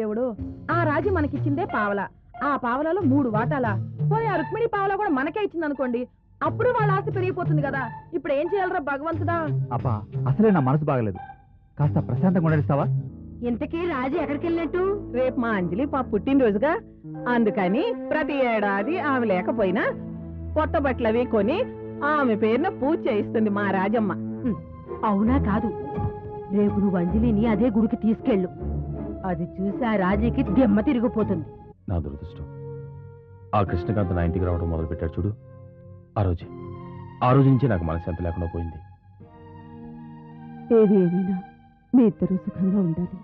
దేవుడు ఆ రాజు మనకిచ్చిందే పావల. ఆ పావలలో మూడు వాటాలా. పోనీ ఆ రుక్మిణి పావల కూడా మనకే ఇచ్చింది అనుకోండి అప్పుడు వాళ్ళ ఆస్తి పెరిగిపోతుంది కదా. ఇప్పుడు ఏం చేయాలరా భగవంతుడా? అబ్బా అసలే నా మనసు బాగలేదు. కాస్త ప్రశాంతంగా ఉండడిస్తావా ఇంతకీ రాజు ఎక్కడికి వెళ్ళినట్టు రేపు మా అంజలి పా పుట్టినరోజుగా. అందుకని ప్రతి ఏడాది ఆమె లేకపోయినా కొత్త బట్టలు అవి కొని ఆమె పేరున పూజ చేయిస్తుంది మా రాజమ్మ. అవునా కాదు. రేపు నువ్వు అంజలిని అదే గుడికి తీసుకెళ్ళు. అది చూసి ఆ రాజీకి దెమ్మ తిరిగిపోతుంది. నా దురదృష్టం. ఆ కృష్ణకాంత్ నా ఇంటికి రావడం మొదలుపెట్టాడు చూడు. ఆ రోజే ఆ రోజు నుంచి నాకు మనశ్శాంతి లేకుండా పోయింది. ఏది ఏమైనా మీ ఇద్దరూ సుఖంగా ఉండాలి.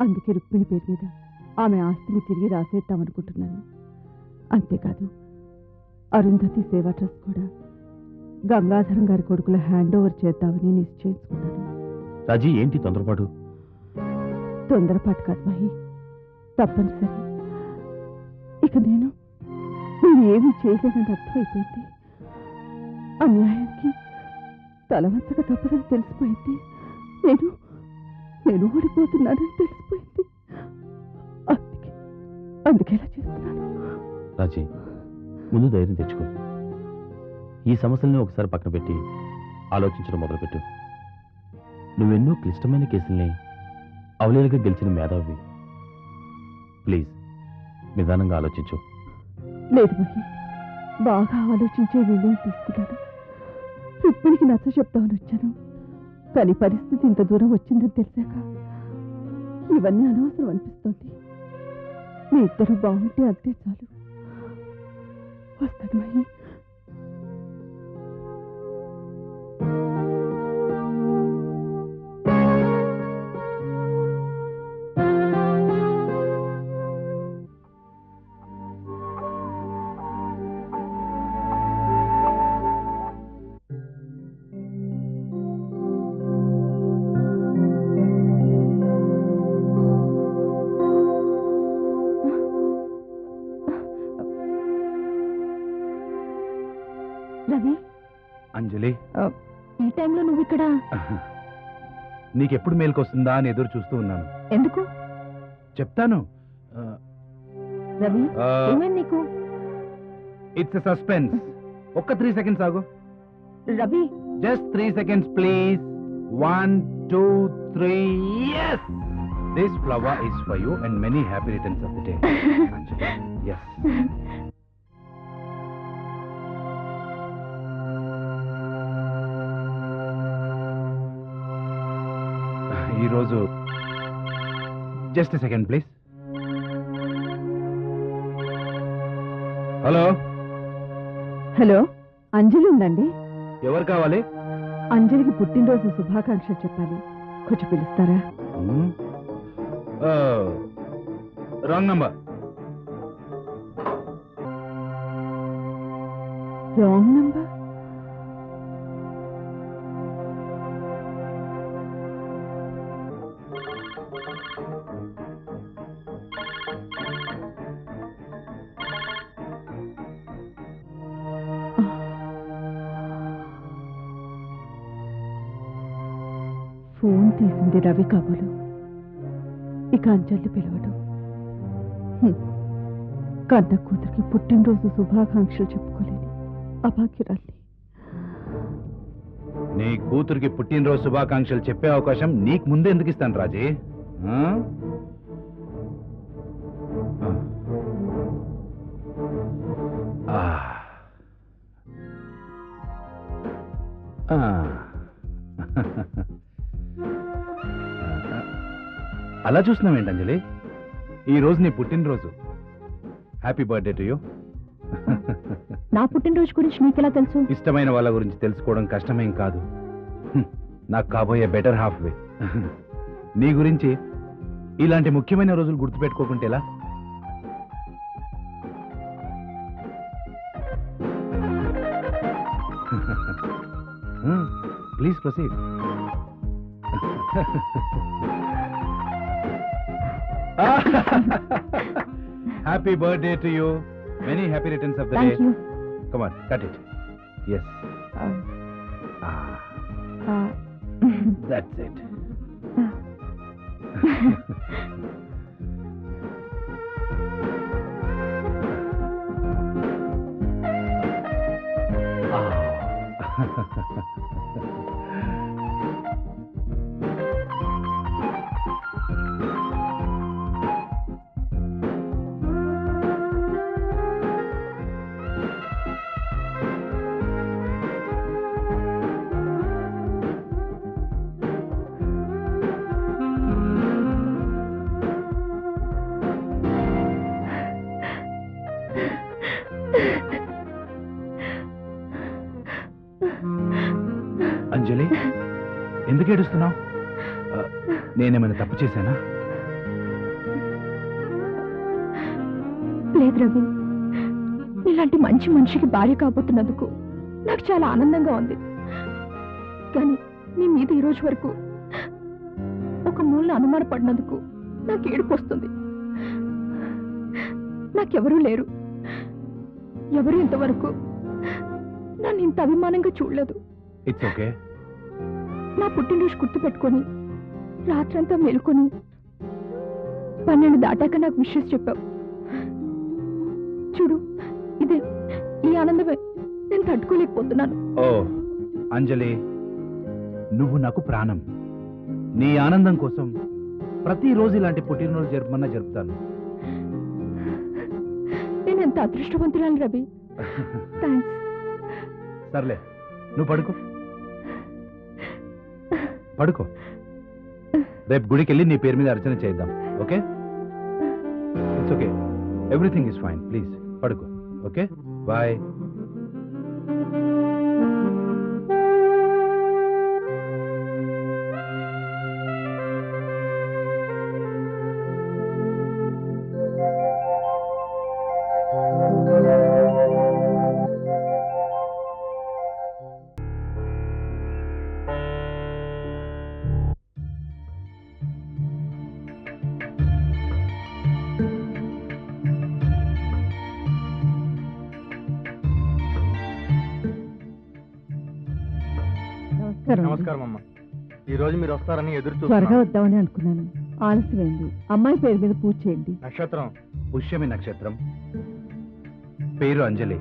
అందుకే రుక్మిణి పేరు మీద ఆమె ఆస్తిని తిరిగి రాసేద్దామనుకుంటున్నాను. అంతేకాదు అరుంధతి సేవా ట్రస్ట్ కూడా గంగాధరం గారి కొడుకుల హ్యాండ్ ఓవర్ చేద్దామని నిశ్చయించుకున్నాను. రాజీ ఏంటి తొందరపాటు? తొందరపాటు కాదు మహి. తప్పనిసరి. ఇక నేను నేను ఏమీ చేయలేనని అర్థమైపోయింది. అన్యాయానికి తలవంతక తప్పదని తెలిసిపోయింది. నేను నేను ఓడిపోతున్నానని తెలిసిపోయింది. అందుకే అందుకేలా చేస్తున్నాను. రాజీ ముందు ధైర్యం తెచ్చుకో. ఈ సమస్యల్ని ఒకసారి పక్కన పెట్టి ఆలోచించడం మొదలుపెట్టు. నువ్వెన్నో క్లిష్టమైన కేసుల్ని అవలేలుగా గెలిచిన మేధావి. ప్లీజ్ నిదానంగా ఆలోచించు. లేదు మహి బాగా ఆలోచించే నిర్ణయం తీసుకున్నాను. రుక్మిణికి నచ్చ చెప్తామని వచ్చాను. కానీ పరిస్థితి ఇంత దూరం వచ్చిందని తెలిసాక ఇవన్నీ అనవసరం అనిపిస్తోంది. మీ ఇద్దరు బాగుంటే అంతే చాలు. వస్తాను మహి. అంజలి. ఈ టైంలో నువ్వు ఇక్కడ? నీకెప్పుడు మేలుకొస్తుందా అని ఎదురు చూస్తూ ఉన్నాను. ఎందుకు? చెప్తాను. రవి ఏమైంది నీకు? ఇట్స్ సస్పెన్స్ ఒక్క త్రీ సెకండ్స్ ఆగు. Ravi. Just three seconds please one two three yes this flower is for you and many happy returns of the day ఈరోజు just second please. Hello? Hello Anjali ఉందండి. ఎవరు కావాలి? అంజలికి పుట్టినరోజు శుభాకాంక్షలు చెప్పాలి. కొంచెం పిలుస్తారా? Wrong number. Wrong number? అవి కాబోలు ఇక అంజలి పిలవడం. కన్న కూతురికి పుట్టినరోజు శుభాకాంక్షలు చెప్పుకోలేని అభాగ్యురాల్ని. నీ కూతురికి పుట్టినరోజు శుభాకాంక్షలు చెప్పే అవకాశం నీకు ముందే ఎందుకు ఇస్తాను రాజీ? అలా చూస్తున్నావేంటి అంజలి? ఈ రోజు నీ పుట్టినరోజు. హ్యాపీ బర్త్డే టు యూ నా పుట్టినరోజు గురించి నీకెలా తెలుసు? ఇష్టమైన వాళ్ళ గురించి తెలుసుకోవడం కష్టమేం కాదు. నాకు కాబోయే బెటర్ హాఫ్ వే నీ గురించి ఇలాంటి ముఖ్యమైన రోజులు గుర్తుపెట్టుకోకుంటే ఎలా? Please proceed happy birthday to you. Many happy returns of the Thank day. You. Come on, cut it. Yes. Uh, ah. Uh, That's it. ah. Anjali ఎందుకు ఏడుస్తున్నావు? నేనేమైనా తప్పు చేశానా? లేదు రవి. ఇలాంటి మంచి మనిషికి భార్య కాబోతున్నందుకు నాకు చాలా ఆనందంగా ఉంది. కానీ నీ మీద ఈ రోజు వరకు ఒక మూలన అనుమానపడినందుకు నాకు ఏడుపు వస్తుంది. నాకెవరూ లేరు. ఎవరు ఇంతవరకు నన్ను ఇంత అభిమానంగా చూడలేదు. ఇట్స్ ఓకే నా పుట్టినరోజు గుర్తు పెట్టుకొని రాత్రంతా మేలుకొని పన్నెండు దాటాక నాకు విషయస్ చెప్పావు. చూడు ఇదే ఈ ఆనందమే నేను తట్టుకోలేకపోతున్నాను. ఓ అంజలి నువ్వు నాకు ప్రాణం. నీ ఆనందం కోసం ప్రతిరోజు ఇలాంటి పుట్టినరోజు జరుపమన్నా జరుపుతాను. ఎంత అదృష్టవంతురాలు రవి. థ్యాంక్స్ సర్లే నువ్వు పడుకో. పడుకో. రేపు గుడికి వెళ్ళి నీ పేరు మీద అర్చన చేద్దాం okay? It's okay everything is fine please పడుకో ఓకే? బాయ్ నమస్కారం. నమస్కారం అమ్మ ఈ రోజు మీరు వస్తారని ఎదురు త్వరగా వద్దామని అనుకున్నాను. ఆలస్యమైంది. అమ్మాయి పేరు మీద పూజ చేయండి. నక్షత్రం. పుష్యమి నక్షత్రం. పేరు అంజలి.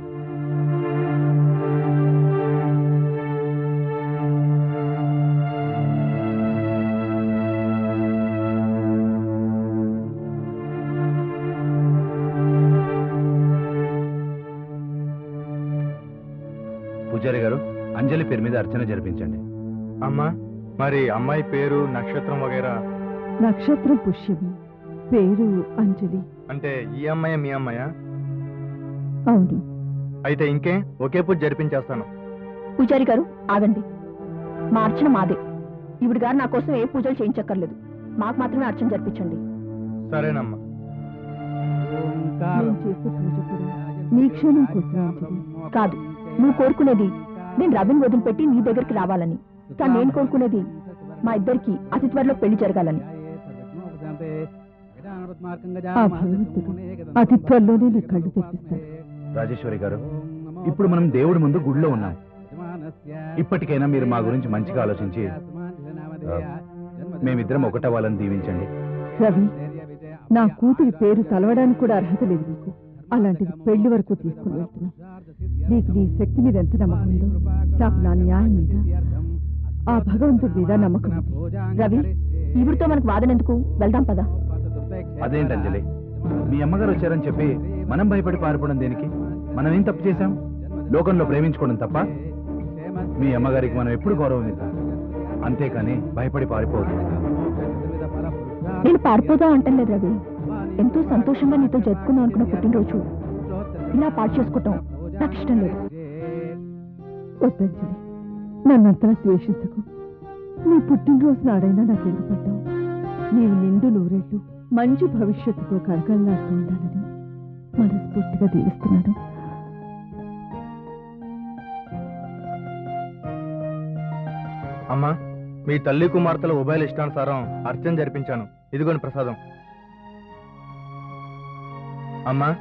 పూజారి గారు అంజలి పేరు మీద అర్చన జరిపించండి. అమ్మ మరి అమ్మాయి పేరు నక్షత్రం వగైరా? నక్షత్రం పుష్యమి పేరు అంజలి. అంటే ఈ అమ్మాయి మీ అమ్మాయా? అవును. అయితే ఇంకే ఒకే పూజ జరిపించేస్తాను. పూజారి గారు ఆగండి. మా అర్చన మాదే. ఈవిడ గారు నా కోసం ఏ పూజలు చేయించక్కర్లేదు. మాకు మాత్రమే అర్చన జరిపించండి. సరేనమ్మా. నేను చేసే పూజ కూడా నీ క్షేమం కోసం అంజలి. కాదు నువ్వు కోరుకునేది నేను రవిని వదిలిపెట్టి నీ దగ్గరికి రావాలని. కానీ నేను కోరుకునేది మా ఇద్దరికి అతి త్వరలో పెళ్ళి జరగాలని. అతి త్వరలోనే నీ కళ్ళు తెప్పిస్తాడు రాజేశ్వరి గారు ఇప్పుడు మనం దేవుడి ముందు గుడిలో ఉన్నాం. ఇప్పటికైనా మీరు మా గురించి మంచిగా ఆలోచించి మేమిద్దరం ఒకటవ్వాలని దీవించండి. రవి నా కూతురి పేరు తలవడానికి కూడా అర్హత లేదు నీకు. అలాంటిది పెళ్ళి వరకు తీసుకుని వెళ్తున్నావు నీకు నీ శక్తి మీద ఎంత నమ్మకం ఉందో నాకు నా న్యాయం మీద ఆ భగవంతుడి మీద నమ్మకం. రవి ఈవిడితో మనకు వాదన ఎందుకు? వెళ్దాం పదా. అదేంటి అంజలి మీ అమ్మగారు వచ్చారని చెప్పి మనం భయపడి పారిపోవడం దేనికి? మనం ఏం తప్పు చేశాం? లోకంలో ప్రేమించుకోవడం తప్ప? మీ అమ్మగారికి మనం ఎప్పుడు గౌరవం ఇద్దాం అంతేకాని భయపడి పారిపోవద్దు. నేను పారిపోదా అంటలేదు రవి. ఎంతో సంతోషంగా నీతో జరుపుకుందాం అనుకున్న పుట్టినరోజు. ఇలా పాడు చేసుకోవటం నాకు ఇష్టం లేదు. నన్ను అంతలా ద్వేషించకు. నీ పుట్టినరోజు నాడైనా నాకు ఎందుకు పడ్డావు? నీవు నిండు నూరేళ్ళు మంచి భవిష్యత్తుతో కలకల్లాడుతూ ఉండాలని మనస్ఫూర్తిగా దీవిస్తున్నాను. అమ్మా మీ తల్లి కుమార్తెల ఉభయల ఇష్టానుసారం అర్చన జరిపించాను. ఇదిగోని ప్రసాదం. అమ్మా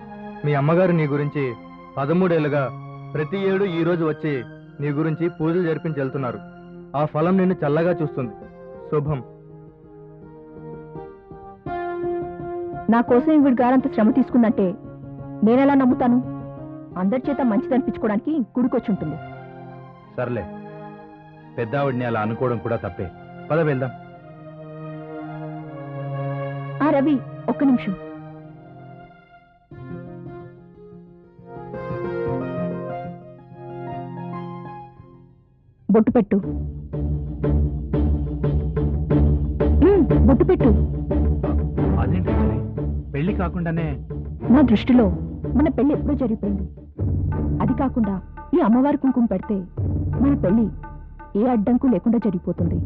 మీ అమ్మగారు నీ గురించి పదమూడేళ్ళుగా ప్రతి ఏడు ఈ రోజు వచ్చి నీ గురించి పూజలు జరిపించి వెళ్తున్నారు. ఆ ఫలం నిన్ను చల్లగా చూస్తుంది. శుభం. నా కోసం ఈవిడ గారంత శ్రమ తీసుకుందంటే నేనెలా నమ్ముతాను? అందరి చేత మంచిది అనిపించుకోవడానికి గుడికొచ్చి ఉంటుంది సర్లే. పెద్దావిడిని అలా అనుకోవడం కూడా తప్పే. పద వెళ్దాం. ఆ రవి ఒక్క నిమిషం. బొట్టు పెట్టు. బొట్టు పెట్టు. అదేంటి పెళ్ళి కాకుండానే నా దృష్టిలో మన పెళ్ళి ఎప్పుడో జరిగిపోయింది. అది కాకుండా ఈ అమ్మవారి కుంకుమ పెడితే మన పెళ్ళి ఏ అడ్డంకు లేకుండా జరిగిపోతుంది.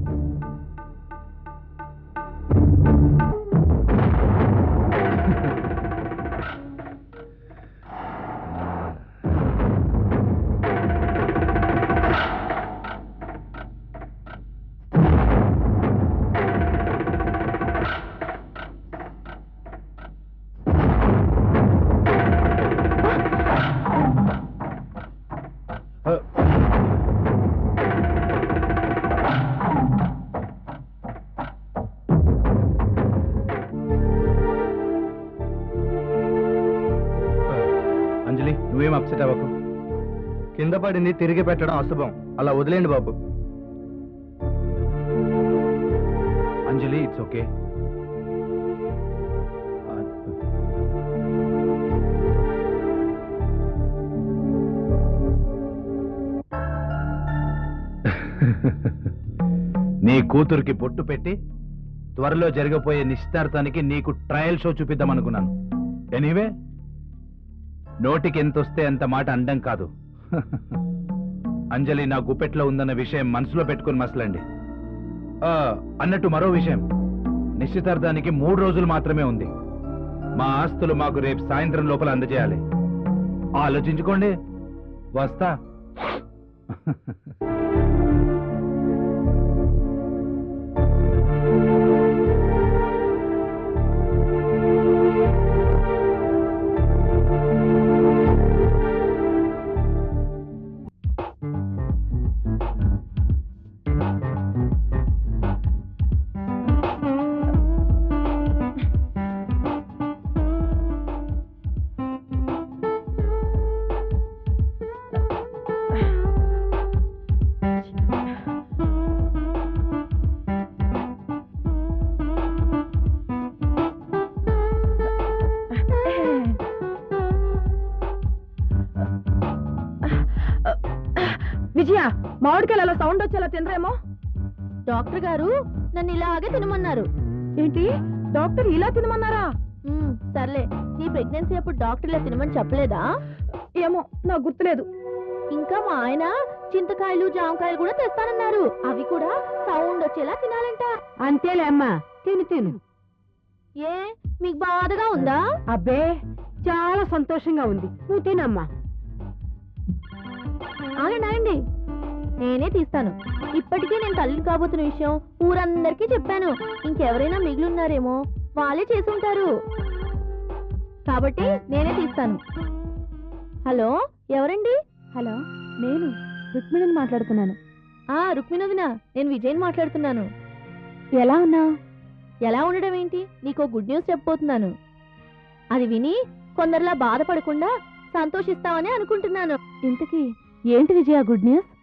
అవ్వకు కింద పడింది తిరిగి పెట్టడం అశుభం. అలా వదిలేండి బాబు. అంజలి ఇట్స్ ఓకే నీ కూతురికి బొట్టు పెట్టి త్వరలో జరగబోయే నిశ్చితార్థానికి నీకు ట్రయల్ షో చూపిద్దాం అనుకున్నాను ఎనీవే నోటికి ఎంతొస్తే అంత మాట అండం కాదు. అంజలి నా గుప్పెట్లో ఉందన్న విషయం మనసులో పెట్టుకుని మసలండి. అన్నట్టు మరో విషయం. నిశ్చితార్థానికి మూడు రోజులు మాత్రమే ఉంది. మా ఆస్తులు మాకు రేపు సాయంత్రం లోపల అందజేయాలి. ఆలోచించుకోండి. వస్తా. విజయ మామిడికాయలు అలా సౌండ్ వచ్చేలా తినరేమో? డాక్టర్ గారు నన్ను ఇలాగే తినమన్నారు. ఏంటి? డాక్టర్ ఇలా తినమన్నారా? సర్లే. నీ ప్రెగ్నెన్సీ అప్పుడు డాక్టర్ ఇలా తినమని చెప్పలేదా? ఏమో నాకు గుర్తులేదు. ఇంకా మా ఆయన చింతకాయలు జామకాయలు కూడా తెస్తానన్నారు. అవి కూడా సౌండ్ వచ్చేలా తినాలంట. అంతేలే అమ్మా తిను తిను. ఏ మీకు బాధగా ఉందా? అబ్బే చాలా సంతోషంగా ఉంది. నువ్వు తినమ్మా. ఆగండి ఆగండి. నేనే తీస్తాను. ఇప్పటికే నేను తల్లిని కాబోతున్న విషయం ఊరందరికీ చెప్పాను. ఇంకెవరైనా మిగిలిన్నారేమో వాళ్ళే చేసి ఉంటారు కాబట్టి నేనే తీస్తాను. హలో ఎవరండి? హలో నేను రుక్మిణిని మాట్లాడుతున్నాను. ఆ రుక్మిణోదిన నేను విజయన్ మాట్లాడుతున్నాను. ఎలా ఉన్నావు? ఎలా ఉండడం ఏంటి? నీకో గుడ్ న్యూస్ చెప్పబోతున్నాను. అది విని కొందరిలా బాధపడకుండా సంతోషిస్తావని అనుకుంటున్నాను. ఇంతకీ ఏంటి విజయ గుడ్ న్యూస్